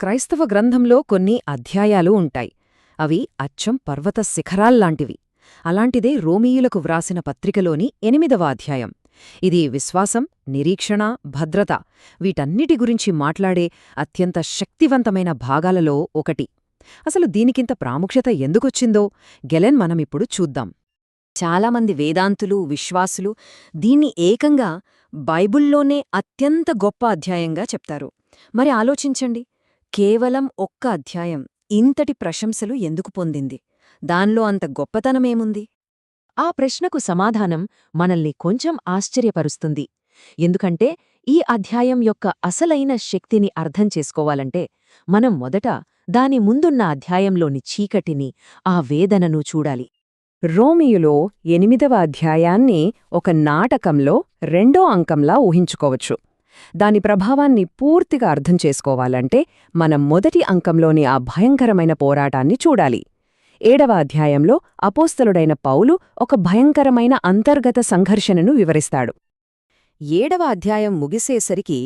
క్రైస్తవ గ్రంథంలో కొన్ని అధ్యాయాలు ఉంటాయి. అవి అచ్చం పర్వత శిఖరాల్లాంటివి. అలాంటిదే రోమీయులకు వ్రాసిన పత్రికలోని ఎనిమిదవ అధ్యాయం. ఇది విశ్వాసం నిరీక్షణ భద్రత వీటన్నిటి గురించి మాట్లాడే అత్యంత శక్తివంతమైన భాగాలలో ఒకటి. అసలు దీనికింత ప్రాముఖ్యత ఎందుకొచ్చిందో గెలెన్ మనమిప్పుడు చూద్దాం. చాలామంది వేదాంతులు విశ్వాసులు దీన్ని ఏకంగా బైబుల్లోనే అత్యంత గొప్ప అధ్యాయంగా చెప్తారు. మరి ఆలోచించండి. కేవలం ఒక్క అధ్యాయం. ఇంతటి ప్రశంసలు ఎందుకు పొందింది? దానిలో అంత గొప్పతనమేముంది? ఆ ప్రశ్నకు సమాధానం మనల్ని కొంచెం ఆశ్చర్యపరుస్తుంది. ఎందుకంటే ఈ అధ్యాయం యొక్క అసలైన శక్తిని అర్థం చేసుకోవాలంటే మనం మొదట దాని ముందున్న అధ్యాయంలోని చీకటిని ఆ వేదనను చూడాలి. రోమియులో ఎనిమిదవ అధ్యాయాన్ని ఒక నాటకంలో రెండో అంకంలా ఊహించుకోవచ్చు. దాని ప్రభావాన్ని పూర్తిగా అర్థం చేసుకోవాలంటే మనం మొదటి అంకంలోని ఆ భయంకరమైన పోరాటాన్ని చూడాలి. ఏడవ అధ్యాయంలో అపోస్తలుడైన పౌలు ఒక భయంకరమైన అంతర్గత సంఘర్షణను వివరిస్తాడు. ఏడవ అధ్యాయం ముగిసేసరికి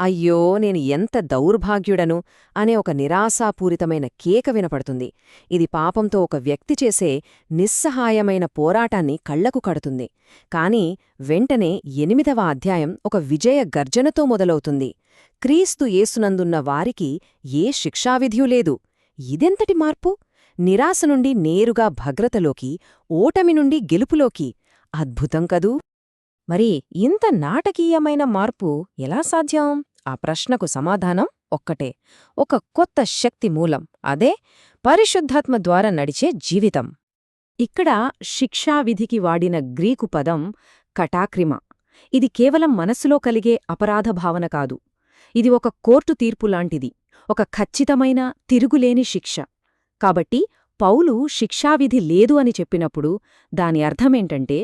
అయ్యో నేను ఎంత దౌర్భాగ్యుడను అనే ఒక నిరాశాపూరితమైన కేక వినపడుతుంది. ఇది పాపంతో ఒక వ్యక్తి చేసే నిస్సహాయమైన పోరాటాన్ని కళ్ళకు కడుతుంది. కాని వెంటనే ఎనిమిదవ అధ్యాయం ఒక విజయ గర్జనతో మొదలవుతుంది. క్రీస్తు యేసునందున్న వారికి ఏ శిక్షావిధియూ లేదు. ఇదెంతటి మార్పు? నిరాశ నుండి నేరుగా భగ్రతలోకి ఓటమి నుండి గెలుపులోకి. అద్భుతం కదూ! మరి ఇంత నాటకీయమైన మార్పు ఎలా సాధ్యం? ఆ ప్రశ్నకు సమాధానం ఒక్కటే. ఒక కొత్త శక్తి మూలం. అదే పరిశుద్ధాత్మ ద్వారా నడిచే జీవితం. ఇక్కడ శిక్షావిధికి వాడిన గ్రీకు పదం కటాక్రిమ. ఇది కేవలం మనసులో కలిగే అపరాధ భావన కాదు. ఇది ఒక కోర్టు తీర్పులాంటిది ఒక ఖచ్చితమైన తిరుగులేని శిక్ష. కాబట్టి పౌలు శిక్షావిధి లేదు అని చెప్పినప్పుడు దాని అర్థమేంటంటే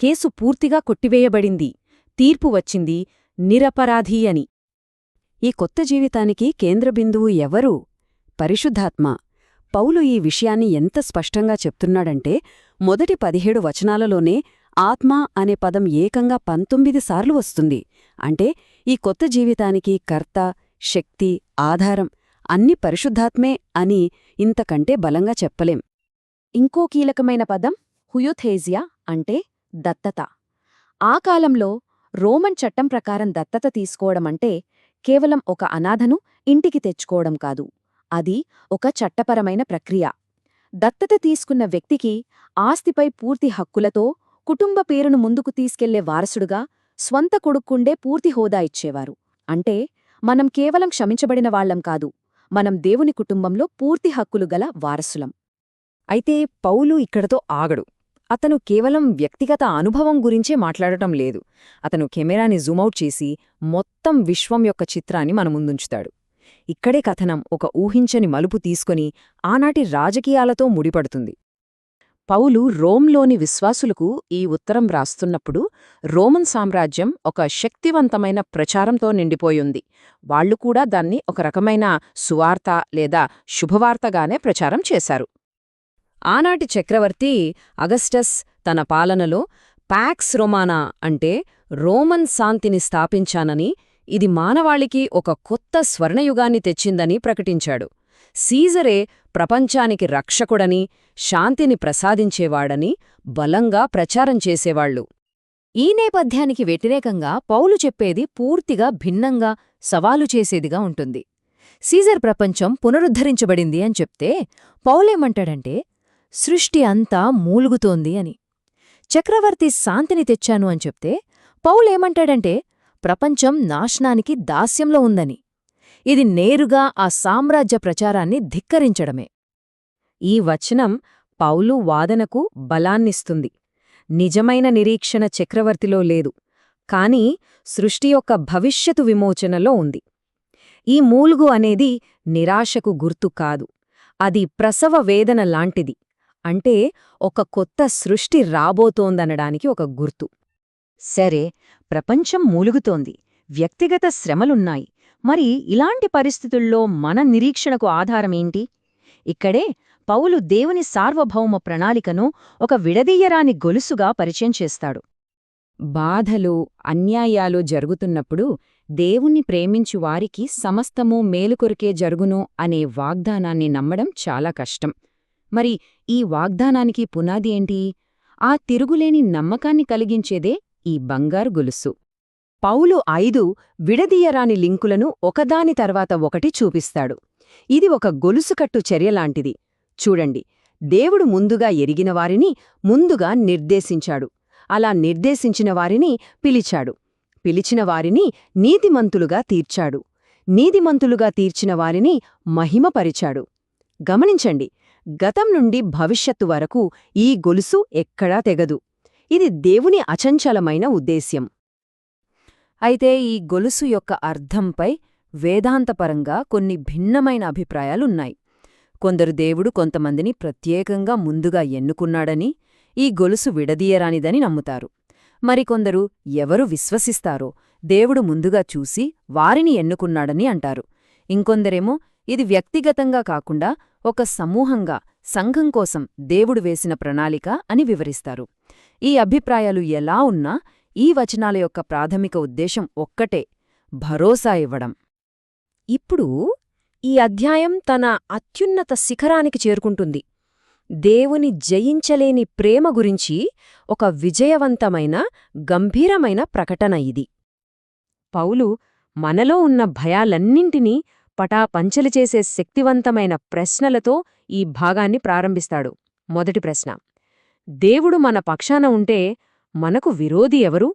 కేసు పూర్తిగా కొట్టివేయబడింది. తీర్పు వచ్చింది నిరపరాధీ అని. ఈ కొత్త జీవితానికి కేంద్రబిందువు ఎవరు? పరిశుద్ధాత్మ. పౌలు ఈ విషయాన్ని ఎంత స్పష్టంగా చెప్తున్నాడంటే మొదటి పదిహేడు వచనాలలోనే ఆత్మ అనే పదం ఏకంగా పంతొమ్మిది సార్లు వస్తుంది. అంటే ఈ కొత్త జీవితానికి కర్త శక్తి ఆధారం అన్ని పరిశుద్ధాత్మే అని ఇంతకంటే బలంగా చెప్పలేం. ఇంకో కీలకమైన పదం హుయుథేజియా అంటే దత్తత. ఆ కాలంలో రోమన్ చట్టం ప్రకారం దత్తత తీసుకోవడమంటే కేవలం ఒక అనాథను ఇంటికి తెచ్చుకోవడం కాదు. అది ఒక చట్టపరమైన ప్రక్రియ. దత్తత తీసుకున్న వ్యక్తికి ఆస్తిపై పూర్తి హక్కులతో కుటుంబ పేరును ముందుకు తీసుకెళ్ళే వారసుడుగా స్వంత కొడుక్కుండే పూర్తి హోదా ఇచ్చేవారు. అంటే మనం కేవలం క్షమించబడిన వాళ్ళం కాదు మనం దేవుని కుటుంబంలో పూర్తి హక్కులు గల వారసులం. అయితే పౌలు ఇక్కడతో ఆగడు. అతను కేవలం వ్యక్తిగత అనుభవం గురించే మాట్లాడటం లేదు. అతను కెమెరాని జూమౌట్ చేసి మొత్తం విశ్వం యొక్క చిత్రాన్ని మన ముందుంచుతాడు. ఇక్కడే కథనం ఒక ఊహించని మలుపు తీసుకుని ఆనాటి రాజకీయాలతో ముడిపడుతుంది. పౌలు రోమ్లోని విశ్వాసులకు ఈ ఉత్తరం వ్రాస్తున్నప్పుడు రోమన్ సామ్రాజ్యం ఒక శక్తివంతమైన ప్రచారంతో నిండిపోయింది. వాళ్ళు కూడా దాన్ని ఒక రకమైన సువార్త లేదా శుభవార్తగానే ప్రచారం చేశారు. ఆనాటి చక్రవర్తి అగస్టస్ తన పాలనలో పాక్స్ రొమానా అంటే రోమన్ శాంతిని స్థాపించానని ఇది మానవాళికి ఒక కొత్త స్వర్ణయుగాన్ని తెచ్చిందని ప్రకటించాడు. సీజరే ప్రపంచానికి రక్షకుడని శాంతిని ప్రసాదించేవాడని బలంగా ప్రచారం చేసేవాళ్ళు ఈ నేపథ్యానికి వ్యతిరేకంగా పౌలు చెప్పేది పూర్తిగా భిన్నంగా సవాలు చేసేదిగా ఉంటుంది. సీజర్ ప్రపంచం పునరుద్ధరించబడింది అని చెప్తే పౌలేమంటాడంటే సృష్టి అంతా మూలుగుతోంది అని. చక్రవర్తి శాంతిని తెచ్చాను అని చెప్తే పౌలేమంటాడంటే ప్రపంచం నాశనానికి దాస్యంలో ఉందని. ఇది నేరుగా ఆ సామ్రాజ్య ప్రచారాన్ని ధిక్కరించడమే. ఈ వచనం పౌలు వాదనకు బలాన్నిస్తుంది. నిజమైన నిరీక్షణ చక్రవర్తిలో లేదు. కాని సృష్టి యొక్క భవిష్యత్తు విమోచనలో ఉంది. ఈ మూలుగు అనేది నిరాశకు గుర్తు కాదు. అది ప్రసవ వేదన లాంటిది. అంటే ఒక కొత్త సృష్టి రాబోతోందనడానికి ఒక గుర్తు. సరే ప్రపంచం మూలుగుతోంది. వ్యక్తిగత శ్రమలున్నాయి. మరి ఇలాంటి పరిస్థితుల్లో మన నిరీక్షణకు ఆధారమేంటి? ఇక్కడే పౌలు దేవుని సార్వభౌమ ప్రణాళికను ఒక విడదీయరాని గొలుసుగా పరిచయం చేస్తాడు. బాధలు అన్యాయాలు జరుగుతున్నప్పుడు దేవుణ్ణి ప్రేమించు వారికి సమస్తమూ మేలుకొరికే జరుగును అనే వాగ్దానాన్ని నమ్మడం చాలా కష్టం. మరి ఈ వాగ్దానానికి పునాది ఏంటి? ఆ తిరుగులేని నమ్మకాన్ని కలిగించేదే ఈ బంగారు గొలుసు. పౌలు ఐదు విడదీయరాని లింకులను ఒకదాని తర్వాత ఒకటి చూపిస్తాడు. ఇది ఒక గొలుసుకట్టు చర్యలాంటిది చూడండి దేవుడు ముందుగా ఎరిగిన వారిని ముందుగా నిర్దేశించాడు. అలా నిర్దేశించిన వారిని పిలిచాడు. పిలిచిన వారిని నీతిమంతులుగా తీర్చాడు. నీతిమంతులుగా తీర్చిన వారిని మహిమపరిచాడు. గమనించండి గతం నుండి భవిష్యత్తు వరకు ఈ గొలుసు ఎక్కడా తెగదు. ఇది దేవుని అచంచలమైన ఉద్దేశ్యం. అయితే ఈ గొలుసు యొక్క అర్థంపై వేదాంతపరంగా కొన్ని భిన్నమైన అభిప్రాయాలున్నాయి. కొందరు దేవుడు కొంతమందిని ప్రత్యేకంగా ముందుగా ఎన్నుకున్నాడని ఈ గొలుసు విడదీయరానిదని నమ్ముతారు. మరికొందరు ఎవరు విశ్వసిస్తారో దేవుడు ముందుగా చూసి వారిని ఎన్నుకున్నాడని అంటారు. ఇంకొందరేమో ఇది వ్యక్తిగతంగా కాకుండా ఒక సమూహంగా సంఘం కోసం దేవుడు వేసిన ప్రణాళిక అని వివరిస్తారు. ఈ అభిప్రాయాలు ఎలా ఉన్నా ఈ వచనాల యొక్క ప్రాథమిక ఉద్దేశం ఒక్కటే భరోసా ఇవ్వడం. ఇప్పుడు ఈ అధ్యాయం తన అత్యున్నత శిఖరానికి చేరుకుంటుంది. దేవుని జయించలేని ప్రేమ గురించి ఒక విజయవంతమైన గంభీరమైన ప్రకటన ఇది. పౌలు మనలో ఉన్న భయాలన్నింటినీ పటాపంచలు చేసే శక్తివంతమైన ప్రశ్నలతో ఈ భాగాన్ని ప్రారంభిస్తాడు. మొదటి ప్రశ్న. దేవుడు మన పక్షాన ఉంటే మనకు విరోధి ఎవరు?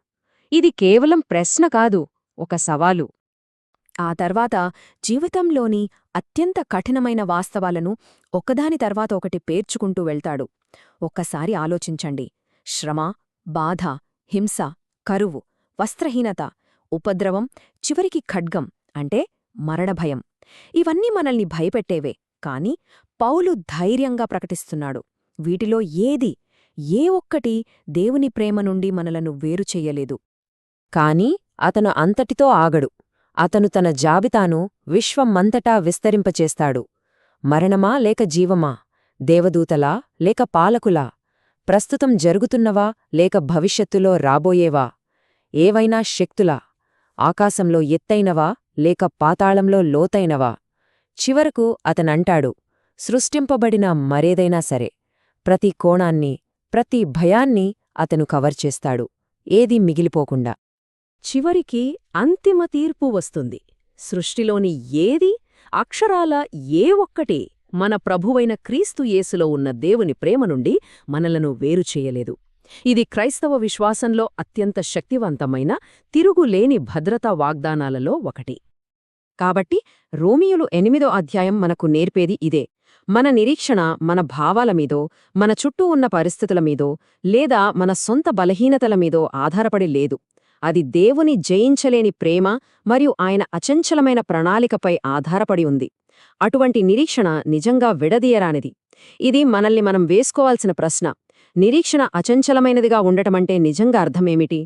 ఇది కేవలం ప్రశ్న కాదు ఒక సవాలు. ఆ తర్వాత జీవితంలోని అత్యంత కఠినమైన వాస్తవాలను ఒకదాని తర్వాత ఒకటి పేర్చుకుంటూ వెళ్తాడు. ఒక్కసారి ఆలోచించండి. శ్రమ బాధ హింస కరువు వస్త్రహీనత ఉపద్రవం చివరికి ఖడ్గం అంటే మరణభయం ఇవన్నీ మనల్ని భయపెట్టేవే. కాని పౌలు ధైర్యంగా ప్రకటిస్తున్నాడు. వీటిలో ఏది ఏ ఒక్కటి దేవుని ప్రేమ నుండి మనలను వేరు చెయ్యలేదు కాని అతను అంతటితో ఆగడు. అతను తన జాబితాను విశ్వమంతటా విస్తరింపచేస్తాడు. మరణమా లేక జీవమా? దేవదూతలా లేక పాలకులా? ప్రస్తుతం జరుగుతున్నవా లేక భవిష్యత్తులో రాబోయేవా? ఏవైనా శక్తులా? ఆకాశంలో ఎత్తైనవా? లేక పాతాళంలో లోతైనవా? చివరకు అతనంటాడు సృష్టింపబడిన మరేదైనా సరే ప్రతి కోణాన్ని ప్రతి భయాన్ని అతను కవర్ చేస్తాడు ఏదీ మిగిలిపోకుండా. చివరికి అంతిమ తీర్పు వస్తుంది. సృష్టిలోని ఏది అక్షరాల ఏ ఒక్కటి మన ప్రభువైన క్రీస్తు యేసులో ఉన్న దేవుని ప్రేమ నుండి మనలను వేరు చేయలేదు. ఇది క్రైస్తవ విశ్వాసంలో అత్యంత శక్తివంతమైన తిరుగులేని భద్రతా వాగ్దానాలలో ఒకటి. కాబట్టి రోమియోలు ఎనిమిదో అధ్యాయం మనకు నేర్పేది ఇదే. మన నిరీక్షణ మన భావాల మీదో మన చుట్టూ ఉన్న పరిస్థితుల మీదో లేదా మన సొంత బలహీనతల మీదో ఆధారపడి లేదు. అది దేవుని జయించలేని ప్రేమ మరియు ఆయన అచంచలమైన ప్రణాళికపై ఆధారపడి ఉంది. అటువంటి నిరీక్షణ నిజంగా విడదీయరానిది. ఇది మనల్ని మనం వేసుకోవాల్సిన ప్రశ్న. నిరీక్షణ అచంచలమైనదిగా ఉండటమంటే నిజంగా అర్థమేమిటి?